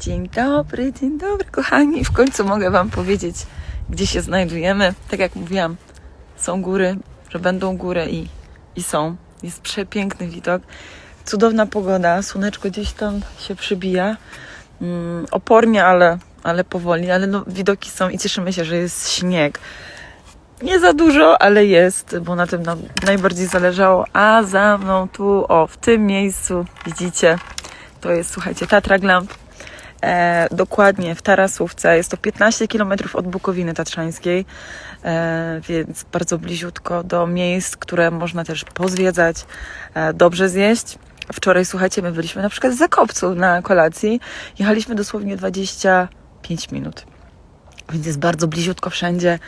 Dzień dobry, dzień dobry, kochani. W końcu mogę Wam powiedzieć, gdzie się znajdujemy. Tak jak mówiłam, są góry, że będą góry i, i są. Jest przepiękny widok, cudowna pogoda, słoneczko gdzieś tam się przybija. Mm, opornie, ale, ale powoli, ale no, widoki są i cieszymy się, że jest śnieg. Nie za dużo, ale jest, bo na tym nam najbardziej zależało. A za mną tu, o, w tym miejscu, widzicie, to jest, słuchajcie, Tatra Glamp. E, dokładnie w Tarasówce. Jest to 15 km od Bukowiny Tatrzańskiej, e, więc bardzo bliziutko do miejsc, które można też pozwiedzać, e, dobrze zjeść. Wczoraj, słuchajcie, my byliśmy na przykład w Zakopcu na kolacji. Jechaliśmy dosłownie 25 minut, więc jest bardzo bliziutko wszędzie.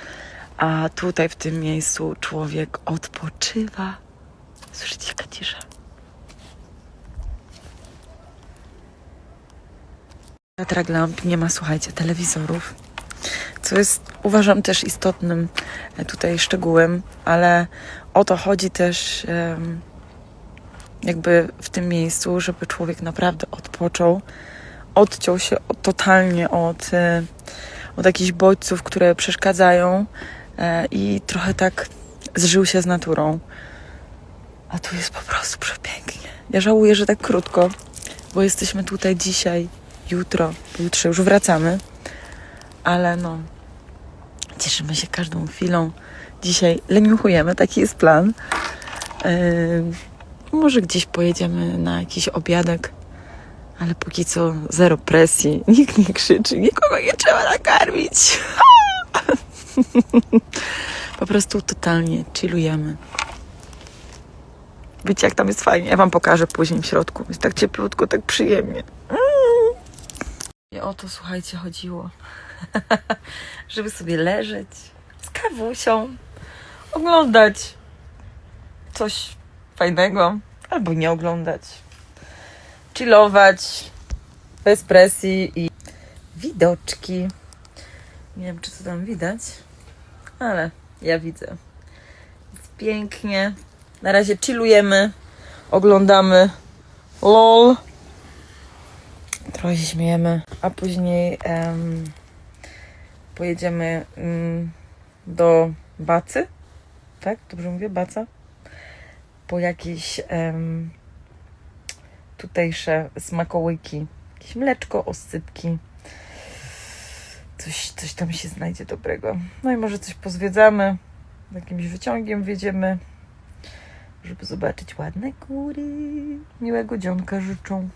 A tutaj w tym miejscu człowiek odpoczywa. Słyszycie, jaka cisza. Teatrak lamp nie ma, słuchajcie, telewizorów, co jest uważam też istotnym e, tutaj szczegółem, ale o to chodzi też jakby w tym miejscu, żeby człowiek naprawdę odpoczął, odciął się totalnie od, e, od jakichś bodźców, które przeszkadzają e, i trochę tak zżył się z naturą. A tu jest po prostu przepięknie. Ja żałuję, że tak krótko, bo jesteśmy tutaj dzisiaj jutro, jutrze już wracamy, ale no, cieszymy się każdą chwilą. Dzisiaj leniuchujemy, taki jest plan. Yy, może gdzieś pojedziemy na jakiś obiadek, ale póki co zero presji, nikt nie krzyczy, nikogo nie trzeba nakarmić. po prostu totalnie chillujemy. Wiecie, jak tam jest fajnie. Ja wam pokażę później w środku. Jest tak cieplutko, tak przyjemnie. I o to, słuchajcie, chodziło. Żeby sobie leżeć z kawusią, oglądać coś fajnego, albo nie oglądać. Chillować, bez presji i widoczki. Nie wiem, czy to tam widać, ale ja widzę. Pięknie. Na razie chillujemy, oglądamy LOL trochę się śmiejemy, a później em, pojedziemy mm, do Bacy, tak? Dobrze mówię? Baca? Po jakieś tutejsze smakołyki, jakieś mleczko, oscypki. Coś, coś tam się znajdzie dobrego. No i może coś pozwiedzamy, jakimś wyciągiem wjedziemy, żeby zobaczyć ładne góry. Miłego dzionka życzą.